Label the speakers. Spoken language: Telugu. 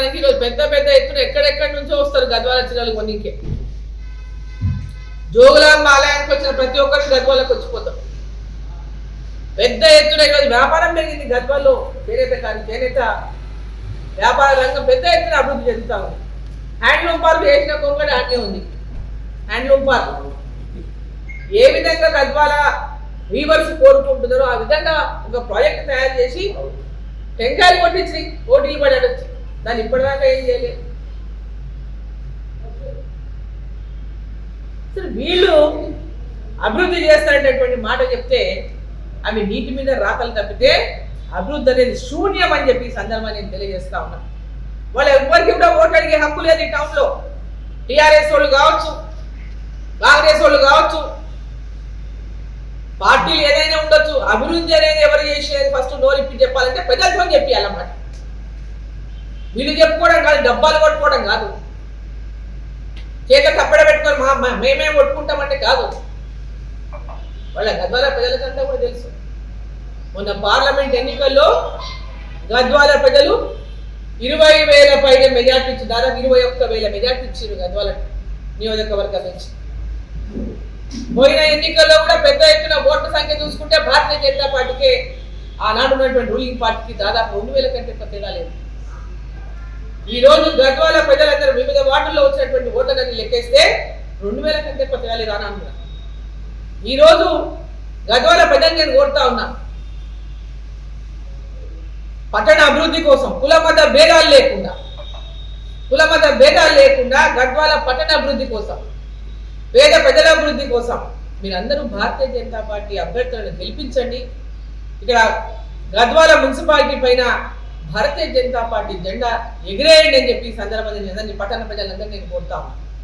Speaker 1: నిర్మాణానికి పెద్ద పెద్ద ఎత్తున ఎక్కడెక్కడి నుంచో వస్తారు గద్వాల జిల్లాలు కొన్నికే జోగులాంబ ఆలయానికి వచ్చిన ప్రతి ఒక్కరు గద్వాలకు వచ్చిపోతారు పెద్ద ఎత్తున ఈరోజు వ్యాపారం పెరిగింది గద్వాల్లో చేనేత కానీ చేనేత వ్యాపార రంగం పెద్ద ఎత్తున అభివృద్ధి చెందుతా ఉంది. హ్యాండ్లూమ్ పార్క్ చేసిన కొంగడ అన్నీ ఉంది. Handloom park. ఏ విధంగా గద్వాల వీవర్స్ కోరుకుంటున్నారో ఆ విధంగా ఒక ప్రాజెక్ట్ తయారు చేసి టెంకాయలు కొట్టించి పోటీలు పడి దాన్ని ఇప్పటిదాకా ఏం చేయలేదు సరే వీళ్ళు అభివృద్ధి చేస్తారనేటువంటి మాట చెప్తే అవి నీటి మీద రాతలు తప్పితే అభివృద్ధి అనేది శూన్యం అని చెప్పి సందర్భం సందర్భాన్ని నేను తెలియజేస్తా ఉన్నా. వాళ్ళు ఎవరికి కూడా ఓటు అడిగే హక్కు లేదు ఈ టౌన్లో. టీఆర్ఎస్ వాళ్ళు కావచ్చు కాంగ్రెస్ వాళ్ళు కావచ్చు. పార్టీలు ఏదైనా ఉండొచ్చు అభివృద్ధి అనేది ఎవరు చేసేది? ఫస్ట్ నోరిప్పి చెప్పాలంటే ప్రజలతో చెప్పాలన్నమాట వీళ్ళు చెప్పుకోవడం కాదు డబ్బాలు కొట్టుకోవడం కాదు. చేత తప్పడ పెట్టుకొని మా మేమేం కొట్టుకుంటామంటే కాదు. వాళ్ళ గద్వాల ప్రజలకంతా కూడా తెలుసు. మొన్న పార్లమెంట్ ఎన్నికల్లో గద్వాల ప్రజలు ఇరవై వేల పైన మెజార్టీ ఇచ్చి దాదాపు ఇరవై ఒక్క వేల మెజార్టీ ఇచ్చారు గద్వాల నియోజకవర్గం నుంచి పోయిన ఎన్నికల్లో కూడా పెద్ద ఎత్తున ఓట్ల సంఖ్య చూసుకుంటే భారతీయ జనతా పార్టీకే ఆనాడు ఉన్నటువంటి రూలింగ్ పార్టీకి దాదాపు రెండు వేల కంటే పెద్దగా లేదు. ఈ రోజు గద్వాల ప్రజలందరూ వివిధ వార్డుల్లో వచ్చినటువంటి ఓట్లని లెక్కేస్తే రెండు వేల కంటే కొత్త లేదు అని ఈ రోజు గద్వాల ప్రజలు నేను కోరుతా ఉన్నా. పట్టణ అభివృద్ధి కోసం కుల మత భేదాలు లేకుండా కుల మత భేదాలు లేకుండా గద్వాల పట్టణ అభివృద్ధి కోసం పేద ప్రజల అభివృద్ధి కోసం మీరందరూ భారతీయ జనతా పార్టీ అభ్యర్థులను గెలిపించండి. ఇక్కడ గద్వాల మున్సిపాలిటీ పైన భారతీయ జనతా పార్టీ జెండా ఎగిరేయండి అని చెప్పి సందర్భంగా పట్టణ ప్రజలందరినీ నేను కోరుతా ఉన్నాను.